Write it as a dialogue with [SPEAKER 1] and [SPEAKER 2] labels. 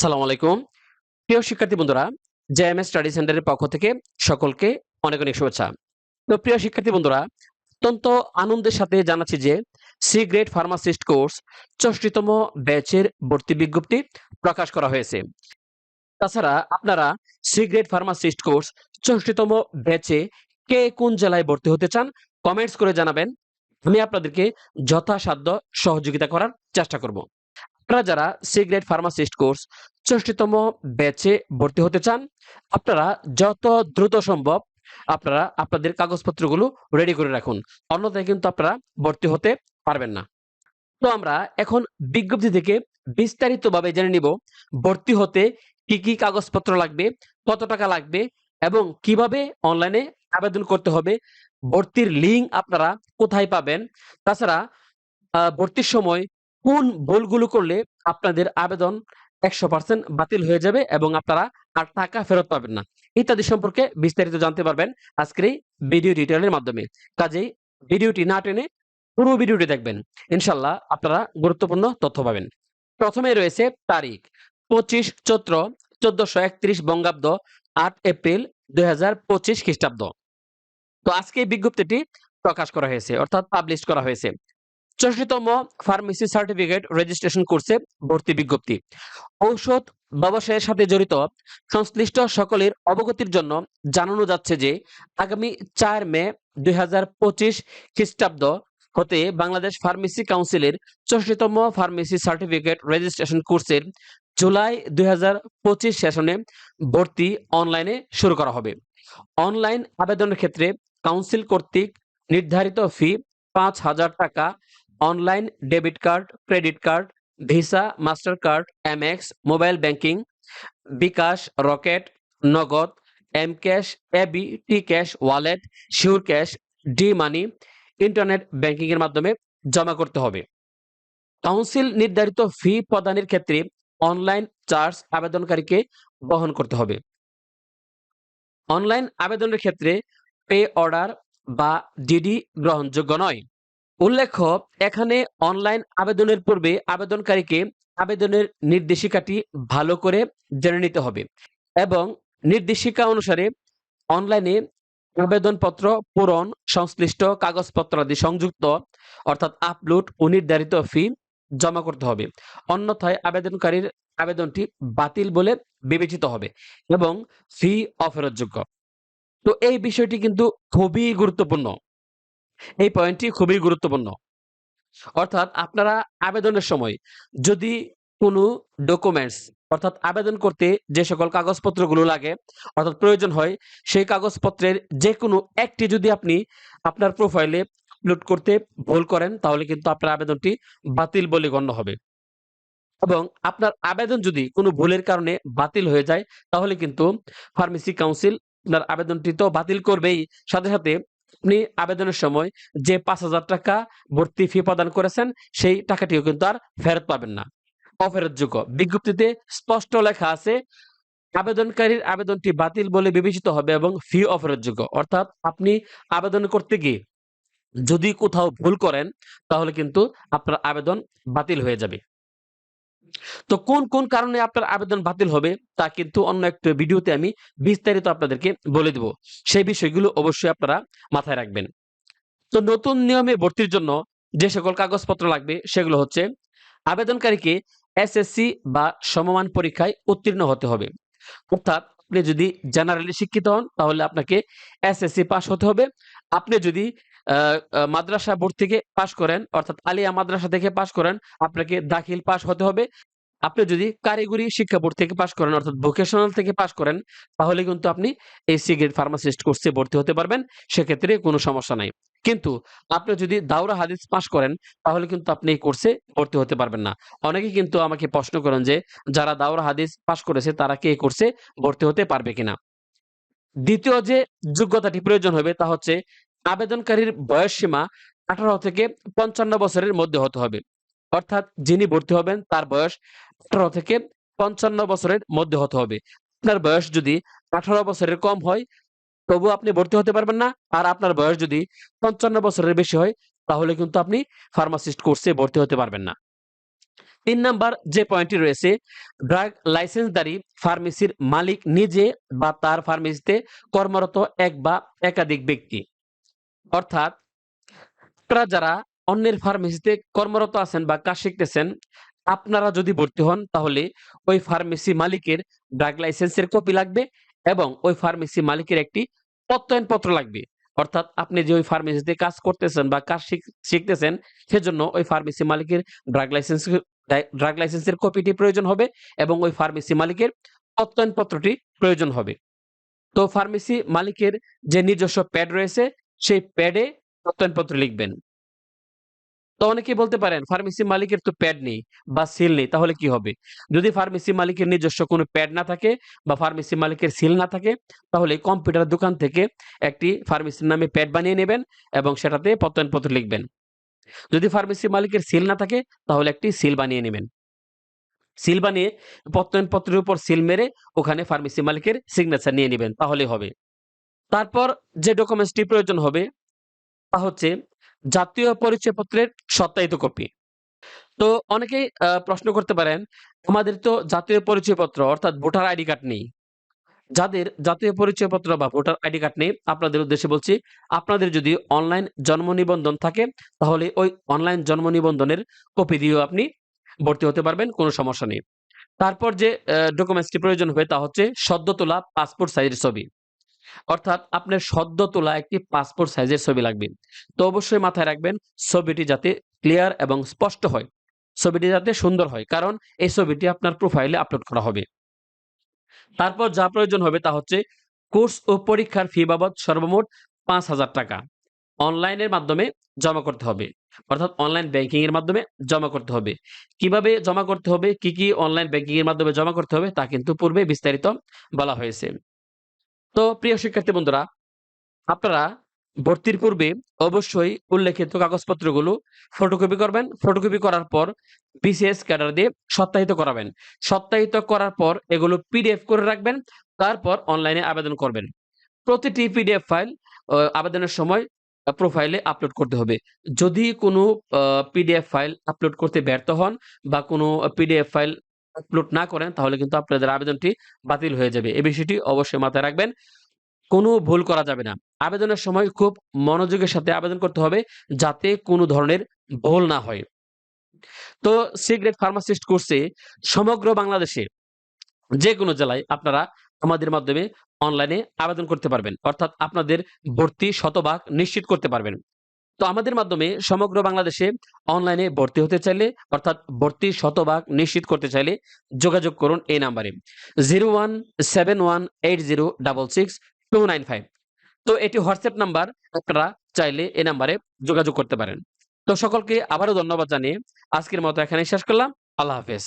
[SPEAKER 1] সালাম আলাইকুম। প্রিয় শিক্ষার্থী বন্ধুরা জেএমএস স্টাডি সেন্টারের পক্ষ থেকে সকলকে অনেক অনেক শুভেচ্ছা। তো প্রিয় শিক্ষার্থী বন্ধুরা, অত্যন্ত আনন্দের সাথে জানাচ্ছি যে সি গ্রেড ফার্মাসিস্ট কোর্স চষ্টিতম ব্যাচের ভর্তি বিজ্ঞপ্তি প্রকাশ করা হয়েছে। তাছাড়া আপনারা সি গ্রেড ফার্মাসিস্ট কোর্স চষ্টিতম ব্যাচে কে কোন জেলায় ভর্তি হতে চান কমেন্টস করে জানাবেন। আমি আপনাদেরকে যথাসাধ্য সহযোগিতা করার চেষ্টা করব। আপনারা যারা সি গ্রেড ফার্মাসিস্ট কোর্স ষষ্ঠতম ব্যাচে ভর্তি হতে চান, আপনারা যত দ্রুত সম্ভব আপনারা আপনাদের কাগজপত্রগুলো রেডি করে রাখুন। অন্যথায় কিন্তু আপনারা ভর্তি হতে পারবেন না। তো আমরা এখন বিজ্ঞপ্তি থেকে বিস্তারিতভাবে জেনে নিব ভর্তি হতে কি কি কাগজপত্র লাগবে, কত টাকা লাগবে এবং কীভাবে অনলাইনে আবেদন করতে হবে, ভর্তির লিঙ্ক আপনারা কোথায় পাবেন, তাছাড়া ভর্তির সময় কোন ভুলগুলো করলে আপনাদের আবেদন একশো পার্সেন্ট বাতিল হয়ে যাবে এবং আপনারা আর টাকা ফেরত পাবেন না? ইত্যাদি সম্পর্কে বিস্তারিত জানতে পারবেন আজকের এই ভিডিও ডিটেলের মাধ্যমে। কাজেই ভিডিওটি না টেনে পুরো ভিডিওটি দেখবেন। ইনশাল্লাহ আপনারা গুরুত্বপূর্ণ তথ্য পাবেন। প্রথমে রয়েছে তারিখ। পঁচিশ চৈত্র চোদ্দশো একত্রিশ বঙ্গাব্দ আট এপ্রিল দুই হাজার পঁচিশ খ্রিস্টাব্দ। তো আজকে বিজ্ঞপ্তিটি প্রকাশ করা হয়েছে, অর্থাৎ পাবলিশ করা হয়েছে। চতুর্থতম ফার্মেসি সার্টিফিকেট রেজিস্ট্রেশন কোর্সে ভর্তি বিজ্ঞপ্তি। ঔষধ ব্যবসায়ের সাথে জড়িত সংশ্লিষ্ট সকলের অবগতির জন্য জানানো যাচ্ছে যে, আগামী চার মে দুই হাজার পঁচিশ খ্রিস্টাব্দ হতে বাংলাদেশ ফার্মেসি কাউন্সিলের চতুর্থতম ফার্মেসি সার্টিফিকেট রেজিস্ট্রেশন কোর্সের জুলাই দুই হাজার পঁচিশ সেশনে ভর্তি অনলাইনে শুরু করা হবে। অনলাইন আবেদনের ক্ষেত্রে কাউন্সিল কর্তৃক নির্ধারিত ফি পাঁচ হাজার টাকা online debit card, credit card, Visa master card Amex, mobile banking, bKash, Rocket, Nagad M cash AB T cash wallet sure cash D money internet banking এর মাধ্যমে জমা করতে হবে। কাউন্সিল নির্ধারিত ফি প্রদানের ক্ষেত্রে অনলাইন চার্জ আবেদনকারীকে বহন করতে হবে। অনলাইন আবেদনের ক্ষেত্রে পে অর্ডার বা ডিডি গ্রহণযোগ্য নয়। উল্লেখ্য, এখানে অনলাইন আবেদনের পূর্বে আবেদনকারীকে আবেদনের নির্দেশিকাটি ভালো করে জেনে নিতে হবে এবং নির্দেশিকা অনুসারে অনলাইনে আবেদনপত্র পূরণ, সংশ্লিষ্ট কাগজপত্রাদি সংযুক্ত, অর্থাৎ আপলোড ও নির্ধারিত ফি জমা করতে হবে। অন্যথায় আবেদনকারীর আবেদনটি বাতিল বলে বিবেচিত হবে এবং ফি অফেরতযোগ্য। তো এই বিষয়টি কিন্তু খুবই গুরুত্বপূর্ণ। এই পয়েন্টটি খুবই গুরুত্বপূর্ণ। অর্থাৎ আপনারা আবেদনের সময় যদি কোনো ডকুমেন্টস অর্থাৎ আবেদন করতে যে সকল কাগজপত্রগুলো লাগে, অর্থাৎ প্রয়োজন হয়, সেই কাগজপত্রের যে কোনো একটি যদি আপনি আপনার প্রোফাইলে আপলোড করতে ভুল করেন, তাহলে কিন্তু আপনার আবেদনটি বাতিল বলে গণ্য হবে। এবং আপনার আবেদন যদি কোনো ভুলের কারণে বাতিল হয়ে যায়, তাহলে কিন্তু ফার্মেসি কাউন্সিল আপনার আবেদনটি তো বাতিল করবেই, সাথে সাথে আপনি আবেদনের সময় যে পাঁচ হাজার টাকা ভর্তি ফি প্রদান করেছেন, সেই টাকাটিও কিন্তু আর ফেরত পাবেন না। অফেরতযোগ্য। বিজ্ঞপ্তিতে স্পষ্ট লেখা আছে, আবেদনকারীর আবেদনটি বাতিল বলে বিবেচিত হবে এবং ফি অফেরতযোগ্য। অর্থাৎ আপনি আবেদন করতে গিয়ে যদি কোথাও ভুল করেন, তাহলে কিন্তু আপনার আবেদন বাতিল হয়ে যাবে। তো কোন কোন কারণে আপনার আবেদন বাতিল হবে তা কিন্তু অন্য একটা ভিডিওতে আমি বিস্তারিত আপনাদেরকে বলে দেব। সেই বিষয়গুলো অবশ্যই আপনারা মাথায় রাখবেন। তো নতুন নিয়মে ভর্তির জন্য যে সকল কাগজপত্র লাগবে সেগুলো হচ্ছে, আবেদনকারীকে এসএসসি বা সমমান পরীক্ষায় উত্তীর্ণ হতে হবে। অর্থাৎ আপনি যদি জেনারেলি শিক্ষিত হন, তাহলে আপনাকে এসএসসি পাস হতে হবে। আপনি যদি মাদ্রাসা বোর্ড থেকে পাশ করেন, অর্থাৎ আলিয়া মাদ্রাসা থেকে পাশ করেন, আপনাকে দাখিল পাস হতে হবে। আপনি যদি কারিগরি শিক্ষা বোর্ড থেকে পাশ করেন, অর্থাৎ ভোকেশনাল থেকে পাশ করেন, তাহলে কিন্তু আপনি এই সি গ্রেড ফার্মাসিস্ট কোর্সে ভর্তি হতে পারবেন। সেক্ষেত্রে কোনো সমস্যা নাই। কিন্তু আপনি যদি দাউরা হাদিস পাশ করেন, তাহলে কিন্তু আপনি এই কোর্সে ভর্তি হতে পারবেন না। অনেকে কিন্তু আমাকে প্রশ্ন করেন যে, যারা দাউরা হাদিস পাশ করেছে, তারা কি এই কোর্সে ভর্তি হতে পারবে কিনা? দ্বিতীয় যে যোগ্যতাটি প্রয়োজন হবে, তা হচ্ছে আবেদনকারীর বয়স সীমা আঠারো থেকে পঞ্চান্ন বছরের মধ্যে হতে হবে। অর্থাৎ যিনি ভর্তি হবেন, তার বয়স আঠারো থেকে পঞ্চান্ন বছরের মধ্যে হতে হবে। আপনার বয়স যদি আঠারো বছরের কম হয় তবু আপনি ভর্তি হতে পারবেন না। আর আপনার বয়স যদি পঞ্চান্ন বছরের বেশি হয়, তাহলে কিন্তু আপনি ফার্মাসিস্ট কোর্সে ভর্তি হতে পারবেন না। তিন নাম্বার যে পয়েন্টটি রয়েছে ড্রাগ লাইসেন্সধারী ফার্মেসির মালিক নিজে বা তার ফার্মেসিতে কর্মরত এক বা একাধিক ব্যক্তি। অর্থাৎ আপনারা যারা অন্যের ফার্মেসিতে কর্মরত আছেন বা কাজ শিখতেছেন, আপনারা যদি ভর্তি হন, তাহলে ওই ফার্মেসি মালিকের ড্রাগ লাইসেন্সের কপি লাগবে এবং ওই ফার্মেসি মালিকের একটি প্রত্যয়নপত্র লাগবে। অর্থাৎ আপনি যে ওই ফার্মেসিতে কাজ করতেছেন বা কাজ শিখ- শিখতেছেন, সেজন্য ওই ফার্মেসি মালিকের ড্রাগ লাইসেন্স ড্রাগ লাইসেন্সের কপিটি প্রয়োজন হবে এবং ওই ফার্মেসি মালিকের প্রত্যয়নপত্রটি প্রয়োজন হবে। তো ফার্মেসি মালিকের যে নিজস্ব প্যাড রয়েছে, সেই প্যাডে প্রত্যয়নপত্র লিখবেন। তো অনেকেই বলতে পারেন ফার্মেসি মালিকের তো প্যাড নেই বা সিল নেই, তাহলে কি হবে? যদি ফার্মেসি মালিকের নিজস্ব কোনো প্যাড না থাকে বা ফার্মেসি মালিকের সিল না থাকে, তাহলে কম্পিউটার দোকান থেকে একটি ফার্মেসির নামে প্যাড বানিয়ে নেবেন এবং সেটাতে প্রত্যয়নপত্র লিখবেন। যদি ফার্মেসি মালিকের সিল না থাকে, তাহলে একটি সিল বানিয়ে নেবেন। সিল বানিয়ে প্রত্যয়নপত্রের উপর সিল মেরে ওখানে ফার্মেসি মালিকের সিগনেচার নিয়ে নেবেন তাহলে হবে। তারপর যে ডকুমেন্টসটি প্রয়োজন হবে, তা হচ্ছে জাতীয় পরিচয়পত্রের সত্যায়িত কপি। তো অনেকেই প্রশ্ন করতে পারেন, আমাদের তো জাতীয় পরিচয়পত্র, অর্থাৎ ভোটার আইডি কার্ড নেই। যাদের জাতীয় পরিচয়পত্র বা ভোটার আইডি কার্ড নেই, আপনাদের উদ্দেশ্যে বলছি, আপনাদের যদি অনলাইন জন্ম নিবন্ধন থাকে, তাহলে ওই অনলাইন জন্ম নিবন্ধনের কপি দিয়েও আপনি ভর্তি হতে পারবেন, কোনো সমস্যা নেই। তারপর যে ডকুমেন্টসটি প্রয়োজন হবে, তা হচ্ছে সদ্য তোলা পাসপোর্ট সাইজের ছবি। অর্থাৎ আপনার সদ্য তোলা একটি পাসপোর্ট সাইজের ছবি লাগবে। তো অবশ্যই মাথায় রাখবেন, ছবিটি যাতে ক্লিয়ার এবং স্পষ্ট হয়। ছবিটি যাতে সুন্দর হয়, কারণ এই ছবিটি আপনার প্রোফাইলে আপলোড করা হবে। তারপর যা প্রয়োজন হবে তা হচ্ছে কোর্স ও পরীক্ষার ফি বাবদ সর্বমোট পাঁচ হাজার টাকা। অনলাইনের মাধ্যমে জমা করতে হবে। অর্থাৎ অনলাইন ব্যাংকিং এর মাধ্যমে জমা করতে হবে। কীভাবে জমা করতে হবে, কি কি অনলাইন ব্যাংকিং এর মাধ্যমে জমা করতে হবে তা কিন্তু পূর্বে বিস্তারিত বলা হয়েছে। তো প্রিয় শিক্ষার্থী বন্ধুরা, আপনারা ভর্তির পূর্বে অবশ্যই উল্লেখিত কাগজপত্রগুলো ফটোকপি করবেন। ফটোকপি করার পর বিসিএস ক্যাডার দিয়ে সত্যায়িত করাবেন। সত্যায়িত করার পর এগুলো পিডিএফ করে রাখবেন, তারপর অনলাইনে আবেদন করবেন। প্রতিটি পিডিএফ ফাইল আবেদনের সময় প্রোফাইলে আপলোড করতে হবে। যদি কোনো পিডিএফ ফাইল আপলোড করতে ব্যর্থ হন বা কোনো পিডিএফ ফাইল আপলোড না করেন, তাহলে কিন্তু আপনাদের আবেদনটি বাতিল হয়ে যাবে। এই বিষয়টি অবশ্যই মাথায় রাখবেন। কোনো ভুল করা যাবে না। আবেদনের সময় খুব মনোযোগের সাথে আবেদন করতে হবে যাতে কোনো ধরনের ভুল না হয়। তো সিগ্রেট ফার্মাসিস্ট কোর্সে সমগ্র বাংলাদেশে যে কোনো জেলায় আপনারা আমাদের মাধ্যমে অনলাইনে আবেদন করতে পারবেন। অর্থাৎ আপনাদের ভর্তি শতভাগ নিশ্চিত করতে পারবেন। তো আমাদের মাধ্যমে সমগ্র বাংলাদেশে অনলাইনে ভর্তি হতে চাইলে, অর্থাৎ ভর্তি শতভাগ নিশ্চিত করতে চাইলে যোগাযোগ করুন এই নাম্বারে। Zero one seven one eight zero double six two nine five তো এটি হোয়াটসঅ্যাপ নাম্বার, আপনারা চাইলে এই নাম্বারে যোগাযোগ করতে পারেন। তো সকলকে আবারও ধন্যবাদ জানিয়ে আজকের মতো এখানে শেষ করলাম। আল্লাহ হাফেজ।